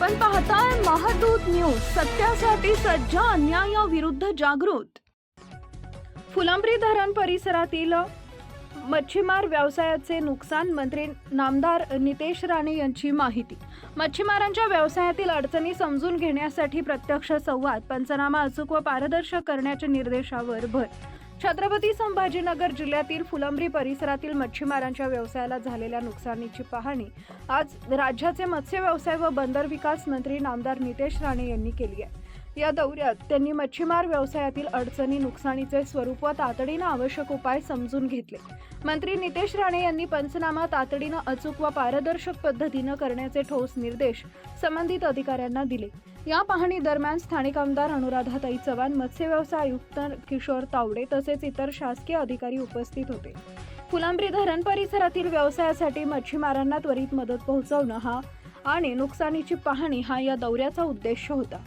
आपण पाहताय महादूत न्यूज सत्यासाठी सज्ज अन्यायाविरुद्ध जागृत. फुलंब्री धरण परिसरातील मच्छीमार व्यवसायाचे नुकसान मंत्री नामदार नितेश राणे यांची माहिती. मच्छीमारांच्या व्यवसायातील अडचणी समजून घेण्यासाठी प्रत्यक्ष संवाद पंचनामा अचूक व पारदर्शक करण्याच्या निर्देशावर भर. छत्रपती संभाजीनगर जिल्ह्यातील फुलंब्री परिसरातील मच्छीमारांच्या व्यवसायाला झालेल्या नुकसानीची पाहणी आज राज्याचे मत्स्य व्यवसाय व बंदर विकास मंत्री नामदार नितेश राणे यांनी केली आहे. या दौऱ्यात त्यांनी मच्छीमार व्यवसायातील अडचणी नुकसानीचे स्वरूप व तातडीनं आवश्यक उपाय समजून घेतले. मंत्री नितेश राणे यांनी पंचनामा तातडीनं अचूक व पारदर्शक पद्धतीनं करण्याचे ठोस निर्देश संबंधित अधिकाऱ्यांना दिले. या पाहणी दरम्यान स्थानिक आमदार अनुराधाताई चव्हाण मत्स्य व्यवसाय आयुक्त किशोर तावडे तसेच इतर शासकीय अधिकारी उपस्थित होते. फुलांब्री धरण परिसरातील व्यवसायासाठी मच्छीमारांना त्वरित मदत पोहोचवणं हा आणि नुकसानीची पाहणी हा या दौऱ्याचा उद्देश होता.